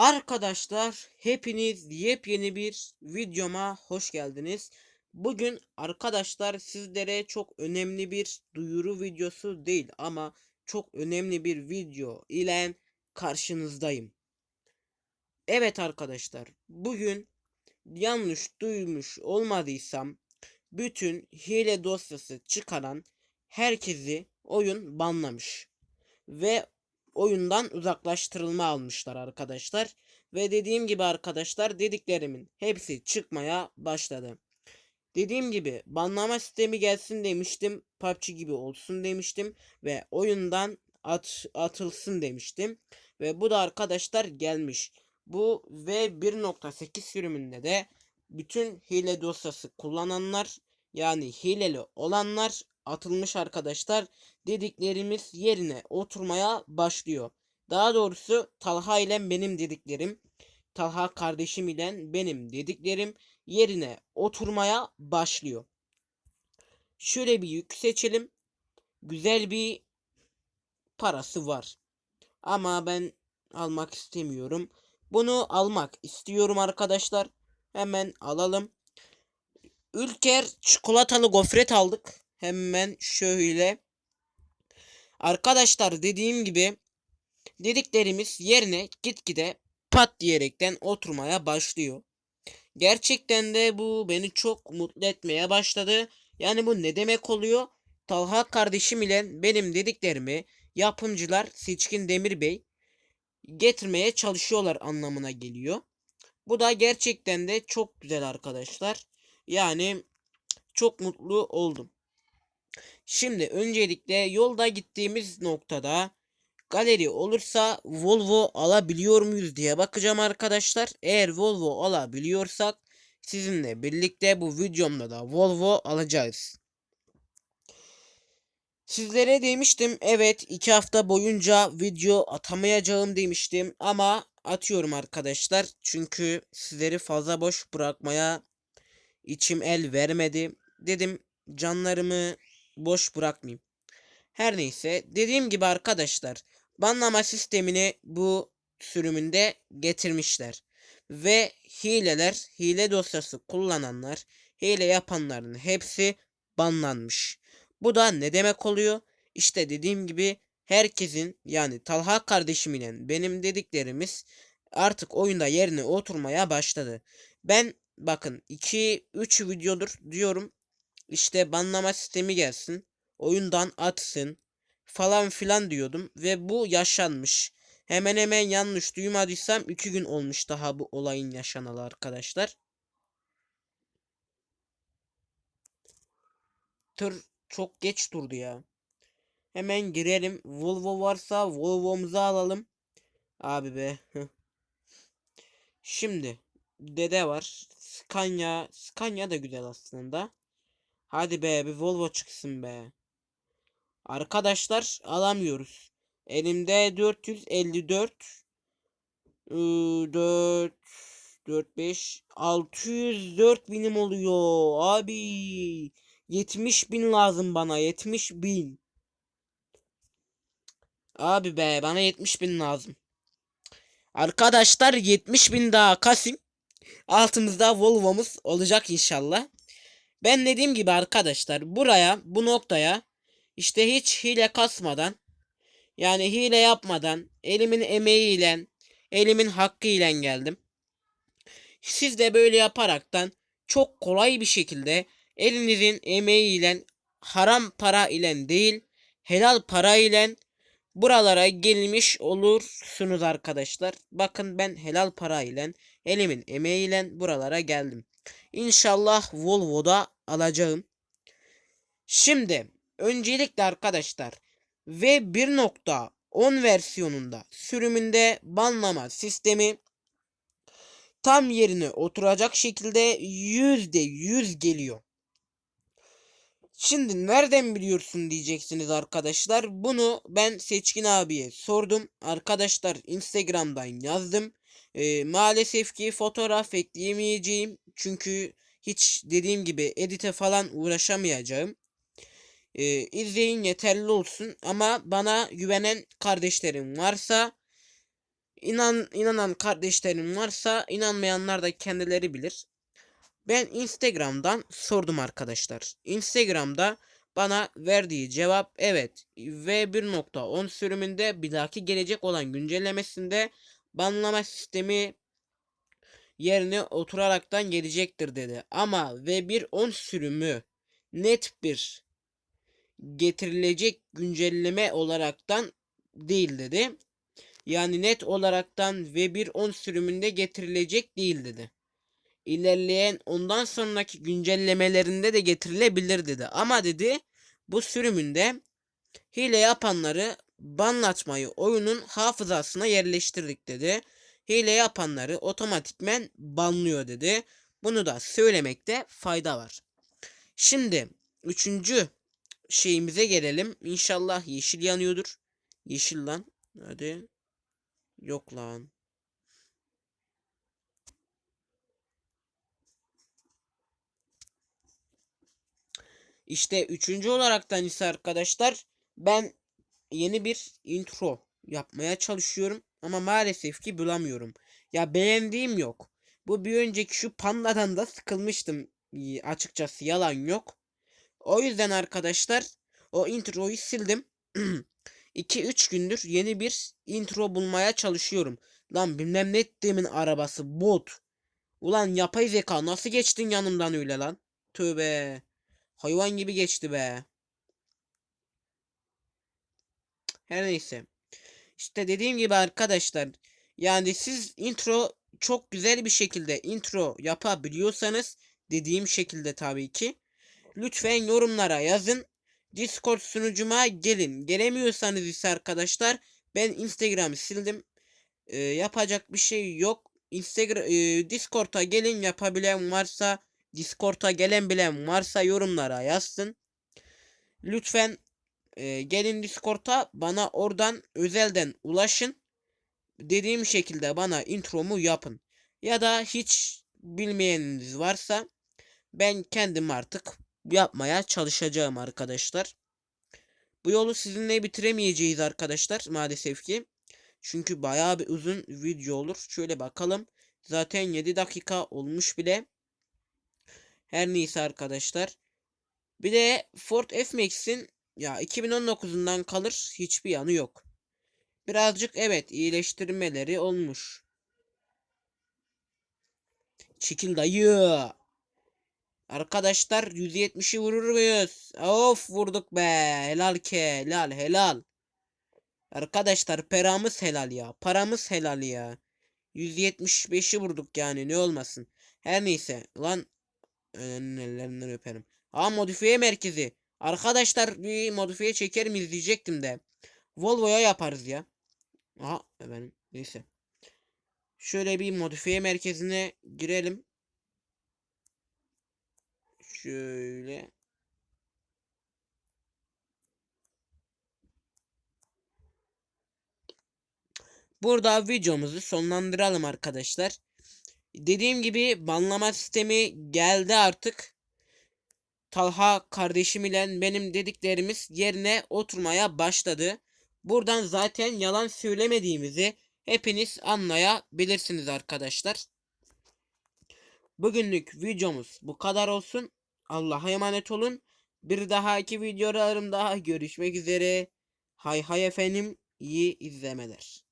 Arkadaşlar hepiniz yepyeni bir videoma hoş geldiniz. Bugün arkadaşlar sizlere çok önemli bir duyuru videosu değil ama çok önemli bir video ile karşınızdayım. Evet arkadaşlar bugün yanlış duymuş olmadıysam bütün hile dosyası çıkaran herkesi oyun banlamış. Ve oyundan uzaklaştırılma almışlar arkadaşlar. Ve dediğim gibi arkadaşlar dediklerimin hepsi çıkmaya başladı. Dediğim gibi banlama sistemi gelsin demiştim. PUBG gibi olsun demiştim. Ve oyundan at, atılsın demiştim. Ve bu da arkadaşlar gelmiş. Bu ve 1.8 sürümünde de bütün hile dosyası kullananlar yani hileli olanlar atılmış arkadaşlar dediklerimiz yerine oturmaya başlıyor. Daha doğrusu Talha ile benim dediklerim, Talha kardeşim ile benim dediklerim yerine oturmaya başlıyor. Şöyle bir yük seçelim. Güzel bir parası var. Ama ben almak istemiyorum. Bunu almak istiyorum arkadaşlar. Hemen alalım. Ülker çikolatalı gofret aldık. Hemen şöyle. Arkadaşlar dediğim gibi dediklerimiz yerine gitgide pat diyerekten oturmaya başlıyor. Gerçekten de bu beni çok mutlu etmeye başladı. Yani bu ne demek oluyor? Talha kardeşim ile benim dediklerimi yapımcılar Seçkin Demir Bey getirmeye çalışıyorlar anlamına geliyor. Bu da gerçekten de çok güzel arkadaşlar. Yani çok mutlu oldum. Şimdi öncelikle yolda gittiğimiz noktada galeri olursa Volvo alabiliyor muyuz diye bakacağım arkadaşlar. Eğer Volvo alabiliyorsak sizinle birlikte bu videomda da Volvo alacağız. Sizlere demiştim evet 2 hafta boyunca video atamayacağım demiştim ama atıyorum arkadaşlar. Çünkü sizleri fazla boş bırakmaya içim el vermedi. Dedim canlarımı boş bırakmayayım. Her neyse dediğim gibi arkadaşlar banlama sistemini bu sürümünde getirmişler. Ve hileler, hile dosyası kullananlar, hile yapanların hepsi banlanmış. Bu da ne demek oluyor? İşte dediğim gibi herkesin yani Talha kardeşimin benim dediklerimiz artık oyunda yerine oturmaya başladı. Ben bakın 2-3 videodur diyorum işte banlama sistemi gelsin. Oyundan atsın. Falan filan diyordum. Ve bu yaşanmış. Hemen hemen yanlış duymadıysam 2 gün olmuş daha bu olayın yaşanalı arkadaşlar. Tır çok geç durdu ya. Hemen girelim. Volvo varsa Volvo'muzu alalım. Abi be. Şimdi dede var. Scania. Scania da güzel aslında. Hadi be bir Volvo çıksın be. Arkadaşlar alamıyoruz. Elimde 454 4 4 5 604 binim oluyor abi. 70 bin lazım bana 70 bin. Abi be bana 70 bin lazım. Arkadaşlar 70 bin daha kasım. Altımızda Volvo'muz olacak inşallah. Ben dediğim gibi arkadaşlar buraya bu noktaya işte hiç hile kasmadan yani hile yapmadan elimin emeğiyle elimin hakkıyla geldim. Siz de böyle yaparaktan çok kolay bir şekilde elinizin emeğiyle haram para ile değil helal para ile buralara gelmiş olursunuz arkadaşlar. Bakın ben helal para ile elimin emeğiyle buralara geldim. İnşallah Volvo'da alacağım. Şimdi öncelikle arkadaşlar ve 1.10 versiyonunda sürümünde banlama sistemi tam yerine oturacak şekilde %100 geliyor. Şimdi nereden biliyorsun diyeceksiniz arkadaşlar. Bunu ben Seçkin abiye sordum. Arkadaşlar Instagram'dan yazdım. Ee, maalesef ki fotoğraf ekleyemeyeceğim. Çünkü hiç dediğim gibi edite falan uğraşamayacağım. Ee, izleyin yeterli olsun ama bana güvenen kardeşlerim varsa İnan, inanan kardeşlerim varsa inanmayanlar da kendileri bilir. Ben Instagram'dan sordum arkadaşlar. Instagram'da bana verdiği cevap evet V1.10 sürümünde bir dahaki gelecek olan güncellemesinde banlama sistemi yerine oturaraktan gelecektir dedi. Ama V1.10 sürümü net bir getirilecek güncelleme olaraktan değil dedi. Yani net olaraktan V1.10 sürümünde getirilecek değil dedi. İlerleyen ondan sonraki güncellemelerinde de getirilebilir dedi. Ama dedi bu sürümünde hile yapanları banlatmayı oyunun hafızasına yerleştirdik dedi. Hile yapanları otomatikmen banlıyor dedi. Bunu da söylemekte fayda var. Şimdi üçüncü şeyimize gelelim. İnşallah yeşil yanıyordur. Yeşil lan. Hadi. Yok lan. İşte üçüncü olaraktan ise arkadaşlar ben yeni bir intro yapmaya çalışıyorum ama maalesef ki bulamıyorum. Ya beğendiğim yok. Bu bir önceki şu pandadan da sıkılmıştım y- açıkçası yalan yok. O yüzden arkadaşlar o introyu sildim. 2-3 gündür yeni bir intro bulmaya çalışıyorum. Lan bilmem ne ettiğimin arabası bot. Ulan yapay zeka nasıl geçtin yanımdan öyle lan? Tövbe. Hayvan gibi geçti be. Her neyse. İşte dediğim gibi arkadaşlar. Yani siz intro çok güzel bir şekilde intro yapabiliyorsanız dediğim şekilde tabii ki lütfen yorumlara yazın. Discord sunucuma gelin. Gelemiyorsanız ise arkadaşlar ben Instagram'ı sildim. Ee, yapacak bir şey yok. Instagram e, Discord'a gelin yapabilen varsa Discord'a gelen bilen varsa yorumlara yazsın. Lütfen e, gelin Discord'a bana oradan özelden ulaşın. Dediğim şekilde bana intromu yapın. Ya da hiç bilmeyeniniz varsa ben kendim artık yapmaya çalışacağım arkadaşlar. Bu yolu sizinle bitiremeyeceğiz arkadaşlar maalesef ki. Çünkü bayağı bir uzun video olur. Şöyle bakalım. Zaten 7 dakika olmuş bile. Her neyse arkadaşlar. Bir de Ford F-Max'in ya 2019'undan kalır hiçbir yanı yok. Birazcık evet iyileştirmeleri olmuş. Çekil dayı. Arkadaşlar 170'i vurur muyuz? Of vurduk be. Helal ke. Helal helal. Arkadaşlar paramız helal ya. Paramız helal ya. 175'i vurduk yani ne olmasın. Her neyse. Lan ellerinden öperim. Aa modifiye merkezi. Arkadaşlar bir modifiye çeker miyiz diyecektim de. Volvo'ya yaparız ya. Aha efendim neyse. Şöyle bir modifiye merkezine girelim. Şöyle. Burada videomuzu sonlandıralım arkadaşlar. Dediğim gibi banlama sistemi geldi artık. Talha kardeşim ile benim dediklerimiz yerine oturmaya başladı. Buradan zaten yalan söylemediğimizi hepiniz anlayabilirsiniz arkadaşlar. Bugünlük videomuz bu kadar olsun. Allah'a emanet olun. Bir dahaki videolarım daha görüşmek üzere. Hay hay efendim iyi izlemeler.